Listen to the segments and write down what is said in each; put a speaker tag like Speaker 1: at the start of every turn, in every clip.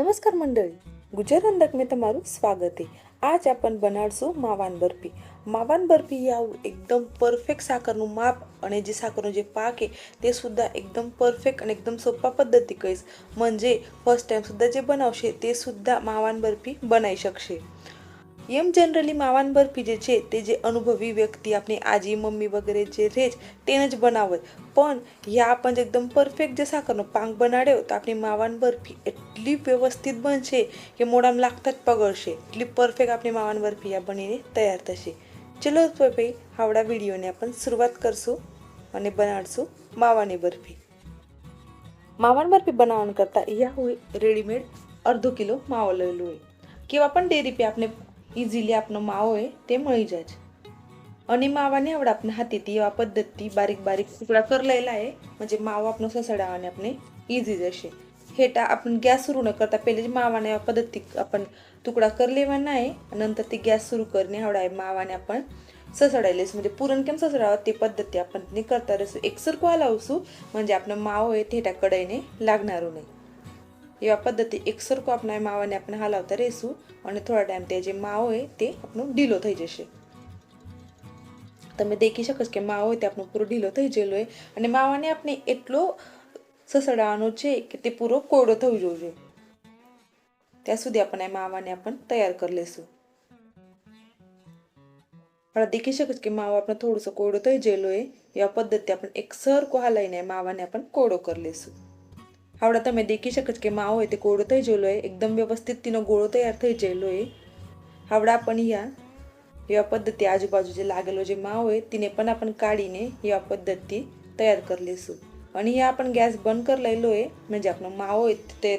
Speaker 1: નમસ્કાર મંડળી ગુજરાત અંધકમાં તમારું સ્વાગત છે આજ આપણ બનાવશું માવાન બરફી માવાન બરફી આવું એકદમ પરફેક્ટ સાકરનું માપ અને જે સાકરનો જે પાક તે ते એકદમ પરફેક્ટ અને એકદમ સોપા પદ્ધતિ કહીશ મંજે म्हणजे ટાઈમ टाईमसुद्धा જે બનાવશે તે सुद्धा માવાન બરફી બનાવી શકશે એમ જનરલી માવાન બરફી જે છે તે જે અનુભવી વ્યક્તિ આપણી આજી મમ્મી વગેરે જે રહે છે તેને જ બનાવે. પણ યા પણ જ એકદમ પરફેક્ટ જે સાકરનો પાંક બનાડ્યો તો આપણી માવાન બરફી એટલી વ્યવસ્થિત બનશે કે મોડામાં લાગતા જ પગડશે એટલી પરફેક્ટ આપણી માવાન બરફી આ બનીને તૈયાર થશે. ચલો ભાઈ આવડા વિડીયોને આપણે શરૂઆત કરશું અને બનાડશું માવાની બરફી માવાન બરફી બનાવવાનું કરતાં યા હોય રેડીમેડ અડધો કિલો માવો લઈ હોય કેવા પણ ડેરી પે આપણે ઇઝીલી આપણો માવો હોય તે મળી જાય છે आणि मावाने आवडा आपण हाती एवा पद्धती बारीक बारीक तुकडा करलेला आहे म्हणजे मावा आपण ससडावाने आपण इझी जसे हेटा आपण गॅस सुरू न करता पहिले जे मावाने एवा पद्धती आपण तुकडा कर लेवाना आहे नंतर ती गॅस सुरू करणे आवडा आहे मावाने आपण ससडायलेस म्हणजे पुरण केम ससडावं ते पद्धती आपण नी करता रसू एकसरको हलावसू म्हणजे आपण माव आहे थेटा कडाईने लागणार नाही એવા પદ્ધતિ એકસરકો આપણા માવાને આપણે હલાવતા રહીશું અને થોડા ટાઈમ તે જે માવો હોય તે આપણો ઢીલો થઈ જશે. તમે દેખી શકો છો કે માવો તે આપણો પૂરો ઢીલો થઈ ગયેલો હોય અને માવાને આપણે એટલો સસડાવવાનો છે કે તે પૂરો કોરડો થવો જોઈએ ત્યાં સુધી આપણે માવાને આપણે તૈયાર કરી લેશું. આપણે દેખી શકો છો કે માવો આપણે થોડોસો કોરડો થઈ ગયેલો હોય એવા પદ્ધતિ આપણે એક સરખો હલાવીને માવાને આપણે કોરડો કરી લેશું. આવડા તમે દેખી શકો છો કે માવો તે ગોળો થઈ જેલો હોય એકદમ વ્યવસ્થિત તેનો ગોળો તૈયાર થઈ જયેલો એ આવડા પણ યા એવા પદ્ધતિ આજુબાજુ જે લાગેલો જે માવો હોય તેને પણ આપણે કાઢીને એવા પદ્ધતિ તૈયાર કરી લઈશું અને અહીંયા આપણે ગેસ બંધ કરી લઈલો એ જે આપણો માવો હોય તે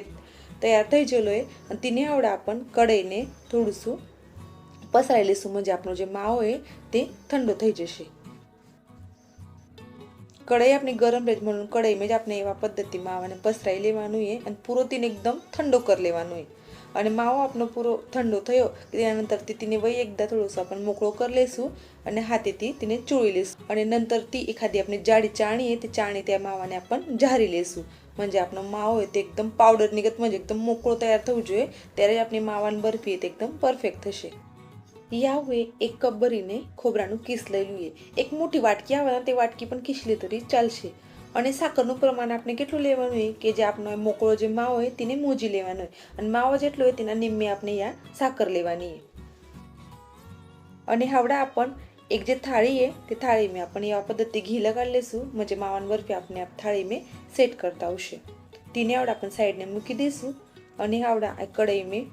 Speaker 1: તૈયાર થઈ ગયેલો હોય અને તેને આવડા આપણ કઢાઈને થોડુંસું પસરાઈ લઈશું મજા આપણો જે માવો હોય તે ઠંડો થઈ જશે. કઢાઈ આપણી ગરમ રહે म्हणून કઢાઈમાં જ આપણે એવા પદ્ધતિમાં આવાને પસરાઈ લેવાનું હોય અને પૂરો તેને એકદમ ઠંડો કરી લેવાનો હોય અને માવો આપણો પૂરો ઠંડો થયો તેના નંતરથી તેને વહી એકદા થોડોસો આપણે મોકળો કરી લઈશું અને હાથેથી તેને ચોળી લઈશું અને નંતરથી એખાદી આપણે જાડી ચાણીએ તે ચાણી ત્યાં માવાને આપણે જારી લઈશું म्हणजे આપણો માવો હોય તે એકદમ પાવડર નિગત म्हणजे એકદમ મોકળો તૈયાર થવું જોઈએ. ત્યારે આપણી માવાની બરફી એ તે એકદમ પરફેક્ટ થશે. યાહુએ એક કપ ભરીને ખોબરાનું કીસ લઈ લઈએ એક મોટી વાટકી આવે તે વાટકી પણ કીસલી તરી ચાલશે અને સાકરનું પ્રમાણ આપણે કેટલું લેવાનું હોય કે જે આપણો મોકળો જે માવો હોય તેને મોજી લેવાનો હોય અને માવો જેટલો હોય તેના નિમ્મે આપણે યા સાકર લેવાની અને હવડા આપણ એક જે થાળી હે તે થાળીમાં આપણે એવા પદ્ધતિ ઘી લગાડી લેશું મજે માવાની બરફી આપણે આપ થાળીમાં સેટ કરતા આવશે તેને આવડા આપણે સાઈડને મૂકી દઈશું અને આવડા આ કડાઈમાં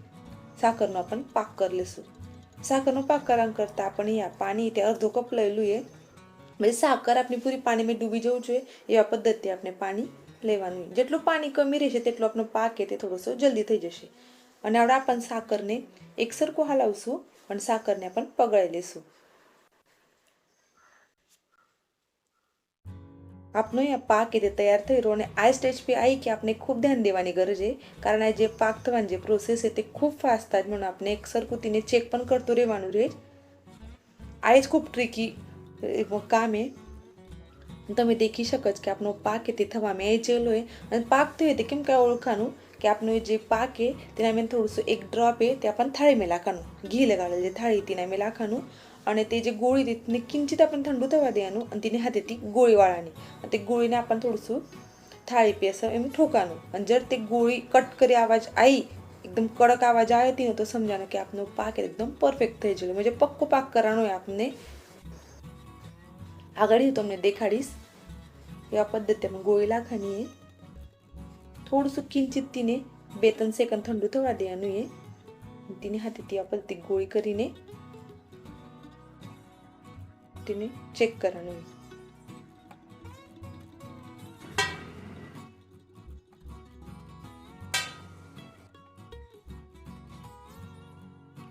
Speaker 1: સાકરનો આપણ પાક કરી લઈશું સાકરનો પાક કરવા કરતાં આપણે યા પાણી તે અડધો કપ લઈ લઈએ म्हणजे સાકર આપણી પૂરી પાણીમાં ડૂબી જવું જોઈએ એવા પદ્ધતિ આપણે પાણી લેવાનું જેટલું પાણી કમી રહેશે તેટલો આપણો પાક છે તે થોડોસો જલ્દી થઈ જશે અને આવડા आपण સાકરને એકસરખું હલાવશું અને સાકરને आपण પગળાઈ લેશું આપનો અહીંયા પાક એ તે તૈયાર થઈ રહ્યો અને આ સ્ટેજ પે આવી કે આપણે ખૂબ ધ્યાન દેવાની ગરજ છે કારણ આ જે પાક થવાની જે પ્રોસેસ છે તે ખૂબ ફાસ્ટ થાય म्हणून આપણે એક સરખું તેને ચેક પણ કરતું રહેવાનું રહે આ જ ખૂબ ટ્રિકી કામ છે તમે દેખી શકો છો કે આપણો પાક છે તે થવામાં આવી ગયેલો હોય અને પાક થયો તે કેમ કાંઈ ઓળખાનું કે આપણો જે પાક છે તેના મેં થોડુંસું એક ડ્રોપ છે તે आपण થાળીમાં લાખવાનું ઘી લગાડેલ જે થાળી તેના મેં લાખવાનું અને તે જે ગોળી હતી તેને કિંચિત आपण थंडू થવા દેવાનું અને તેની હાથેથી ગોળી વાળવાની અને તે ગોળીને आपण થોડુંસું થાળી पे असं એમ ઠોકાનું અને જર તે ગોળી કટ કરી આવાજ આવી એકદમ કડક આવાજ આવે હતી તો સમજાનું કે આપનો પાક એકદમ પરફેક્ટ થઈ ગયેલો म्हणजे પક્કો પાક કરવાનો હોય આપને આગળ હું તમને દેખાડીશ એવા પદ્ધતિ આપણે ગોળી લાખવાની છે થોડુંસું કિંચિત તેને બે ત્રણ સેકન્ડ ઠંડુ થવા દેવાનું છે તેની હાથેથી આ પદ્ધતિ ગોળી કરીને દૃષ્ટિને ચેક કરવાનું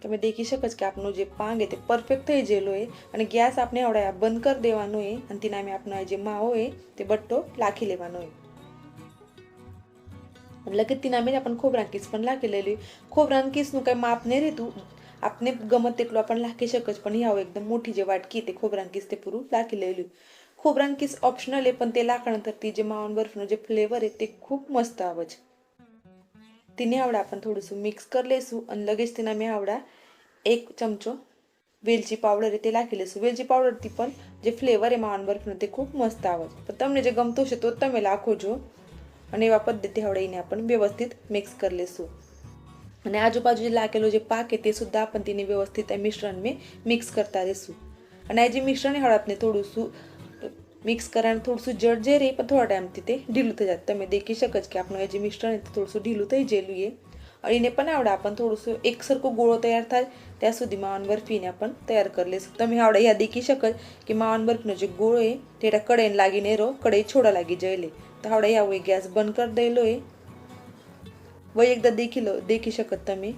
Speaker 1: તમે દેખી શકો છો કે આપણું જે પાંગ એ તે પરફેક્ટ થઈ ગયેલો એ અને ગેસ આપણે આવડે બંધ કરી દેવાનો એ અને તેના અમે આપણો જે માવો એ તે બટ્ટો લાખી લેવાનો હોય लगेच तिने आम्ही आपण खोबरान किस पण लाकेलेली खोबरान किसનું काही माप नाही रे तू આપને ગમે તેટલું આપણે લાખી શકે જ પણ આવો એકદમ મોટી જે વાટકી તે ખોબરાન કિસ તે પૂરું લાખી લેલું ખોબરાન કિસ ઓપ્શનલ એ, પણ તે લાકણ ધરતી જે માવન બરફનો જે ફ્લેવર એ તે ખૂબ મસ્ત આવે છે. તેને આવડા આપણે થોડુંસું મિક્સ કરી લઈશું અને લગેજ તેના મેં આવડા એક ચમચો વેલચી પાવડર એ તે લાખી લેશું. વેલચી પાવડરથી પણ જે ફ્લેવર એ માવન બરફનો તે ખૂબ મસ્ત આવે છે. પણ તમને જે ગમતો છે તો તમે લાખો છો અને એવા પદ્ધતિ હવડાવીને આપણે વ્યવસ્થિત મિક્સ કરી લેશું. અને આજુબાજુ જે લાગેલો જે પાક તે સુદ્ધા आपण તેને व्यवस्थित मिश्रण में मिक्स કરતા રહેશું. અને આ જે મિશ્રણ હળદને થોડું શું મિક્સ કરવાનું થોડું શું જડ જે રહે પણ થોડા ટાઈમથી તે ઢીલું થઈ જાય. તમે દેખી શકો છો કે આપણું એ જે મિશ્રણ થોડું શું ઢીલું થઈ ગયેલું એ અને એને પણ આવડે આપણને થોડું શું એક સરખો ગોળો તૈયાર થાય, ત્યાં સુધી માવન બરફીને પણ તૈયાર કરી લેશું. તમે આવડે અહીંયા દેખી શકો કે માવન બરફીનો જે ગોળો એ તેટા કડેને લાગીને રહો કડે છોડા લાગી જાય લે. તો આવડે આવું ગેસ બંધ કરી દેલો એ. व एकदा देखील देखी शकत मी.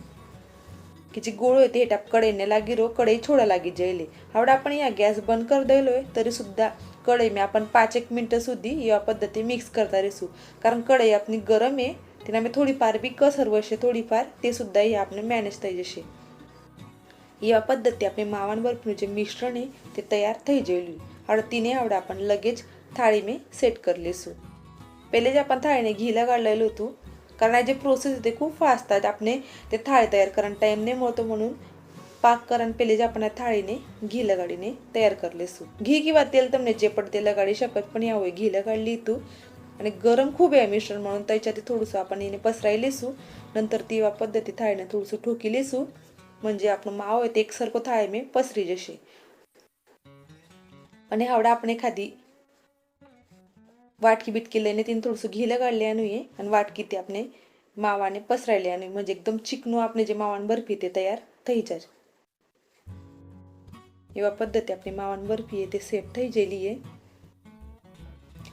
Speaker 1: की जी गोळ होती हेटाप कडेने लागी रो कडे छोडा लागी जेले. हावडा आपण या गॅस बंद कर दिलोय तरी सुद्धा कढई मी आपण पाच एक मिनटं सुद्धी या पद्धती मिक्स करता रेसू कारण कढई आपली गरम आहे तिला मी थोडीफार बी कसर असे थोडीफार ते सुद्धा ही आपण मॅनेज થઈ असे या पद्धती आपले मावांवरपणू जे मिश्रण आहे ते तयार थै जेली. હવે तिने આવડે आपण लगेच थाळी मी सेट करलेसू पहिले जे आपण थाळीने થાળીને ઘી होतो कारण याची प्रोसेस होते खूप फास्ट आहेत. आपण ते थाळी तयार करणं टाईम नाही मिळतो म्हणून पाक करण पहिले जे आपण थाळीने घी लगाडीने तयार करले सू घी किंवा तेल तमने जे म्हणजे पण ते लगाडी शकत पण यावे. घी लगाडली तू. आणि गरम खूप आहे मिश्रण म्हणून. त्याच्यात थोडंसं आपण हिने पसरायले लेसू नंतर ती पद्धती थाळीने थोडंसं ठोकी लेसू म्हणजे आपण माव आहे ते एकसारखं थाळी मी पसरी जशी आणि हावडा आपण एखादी वाटकी बिटकी लेने तिने थोडंसं घेलं काढले आणू आहे आणि वाटकी ते आपणे मावाने पसरायले आणू म्हणजे एकदम चिकनू आपले जे मावान बर्फी ते तयार थैचार एवढ्या पद्धती आपली मावान बर्फी आहे ते सेट थै जेली आहे.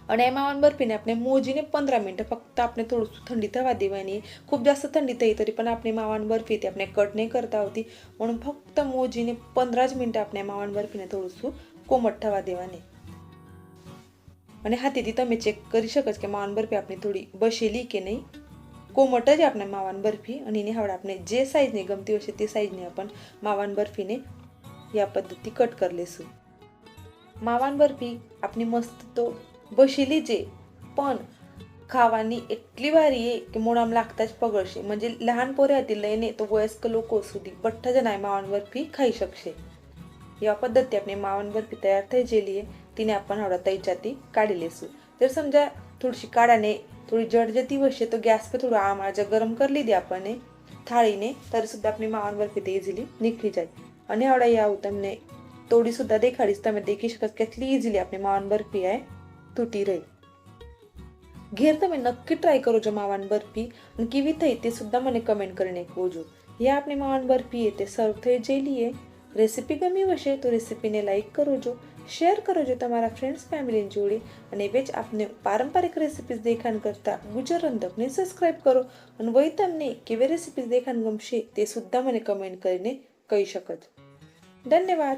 Speaker 1: आणि या मावान बर्फीने आपले मोजीने पंधरा मिनटं फक्त आपण थोडंसं थंडी थवा देवानी खूप जास्त थंडी थई तरी पण आपली मावान बर्फी ते आपण कट नाही करता होती. म्हणून फक्त मोजीने पंधराच मिनटं आपल्या मावान बर्फीने थोडंसं कोमट थवा देवाने અને હાથેથી તમે ચેક કરી શકો છો કે માવાની બરફી આપણે થોડી બસેલી કે નહીં. કોમટ જ આપણે માવાની બરફી અને એની હવે આપણે જે સાઇઝની ગમતી હશે તે સાઇઝની આપણે માવાની બરફીને આ પદ્ધતિ કટ કરી લઈશું માવાની બરફી આપણી મસ્ત તો બસેલી છે, પણ ખાવાની એટલી વારી કે મોડામ લાગતા જ પગડશે म्हणजे लहान पोऱ्यातील લઈને તો વયસ્ક લોકો સુધી બઠ્ઠ જણાય માવાની બરફી ખાઈ શકશે. या पद्धती आपली मावण बर्फी तयार थे जेली आहे. तिने आपण हवडा तैच्या ती काढली असू. जर समजा थोडीशी काढाने थोडी जडजती वशी तो गॅस पे थोडं आमाळाच्या गरम करली दे आपण थाळीने तरसुद्धा आपली मावण बर्फी ते इझिली निखळी जाईल. आणि हवडा या उतमने तोडी सुद्धा देखाडीस तर मी देखील शकत कॅथली इझिली आपली मावण बर्फी आहे तुटी रे घेर तर मी नक्की ट्राय करू जो मावण बर्फी आणि किवी थैत ते सुद्धा मला कमेंट करणे कोजू या आपली मावण बर्फी आहे ते सर्व थैत जेली आहे. રેસીપી ગમી હશે તો રેસીપીને લાઈક કરજો, શેર કરજો તમારા ફ્રેન્ડ્સ ફેમિલીની જોડે અને વેચ જ આપને પારંપરિક રેસીપીઝ દેખાણ કરતાં ગુજર રંધકને સબસ્ક્રાઈબ કરો અને વહી તમને કેવી રેસીપીઝ દેખાણ ગમશે તે સુદ્ધા મને કમેન્ટ કરીને કહી શકત. ધન્યવાદ.